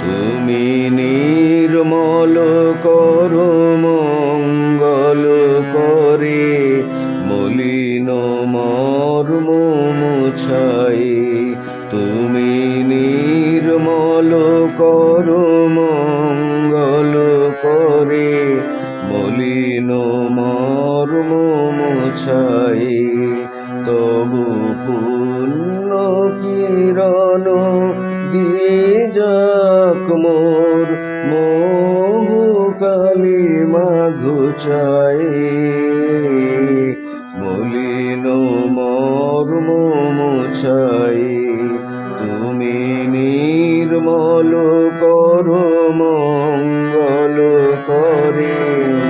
তুমি নির্মল করো মঙ্গল করে, মলিন মর্ম মুছাই। তুমি নির্মল করো মঙ্গল করে, মলিন মর্ম মুছাই। তবু মোর মোহ কালি মাঘুচাই মলিন মোমো চাই তুমি নির্মল করো মঙ্গল করে।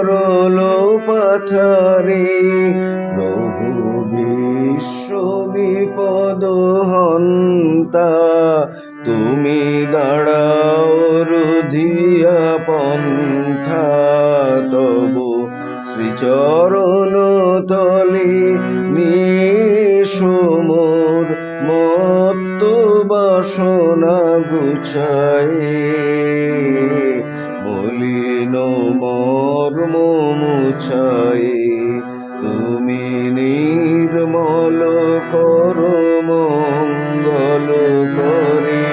পাথারে প্রভু বিশ্ব বিপদ হন্তা, তুমি দাঁড়াও রুধিয়া পন্থা, তবু শ্রীচরণ তলে নিসমোর মত্ত বাসনা গুছায়, মলিন মর্ম মুছায় নির্মল কর মঙ্গল করে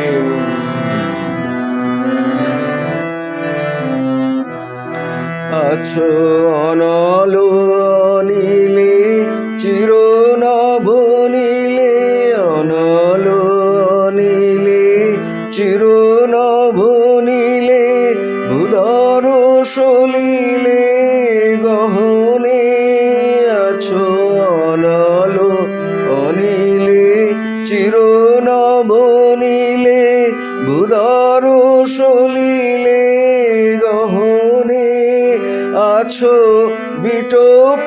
আছো অনল নীলে চির অনল নীলে চির ভুদর নভনীলে ভুদর সলিলে গহনে আছো বিটোপিলতায়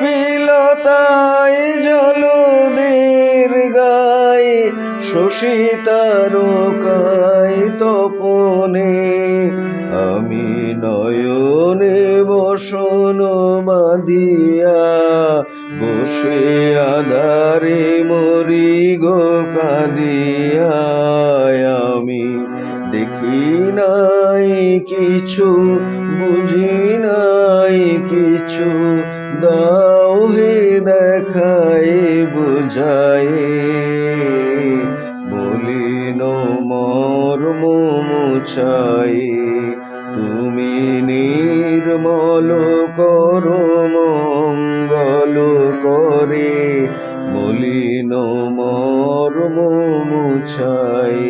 জলদের গায়ে শোষিতারকায় তপনে। আমি নয়নে বসন বাঁধিয়া বসে আধারে মরি গো কাঁদিয়া। নাই কিছু, বুঝি নাই কিছু। দাও হে দেখায় বুঝায় বলিন মর্ম মুছাই তুমি নির্মল করো মঙ্গল করে। মলিন মর্ম মুছাই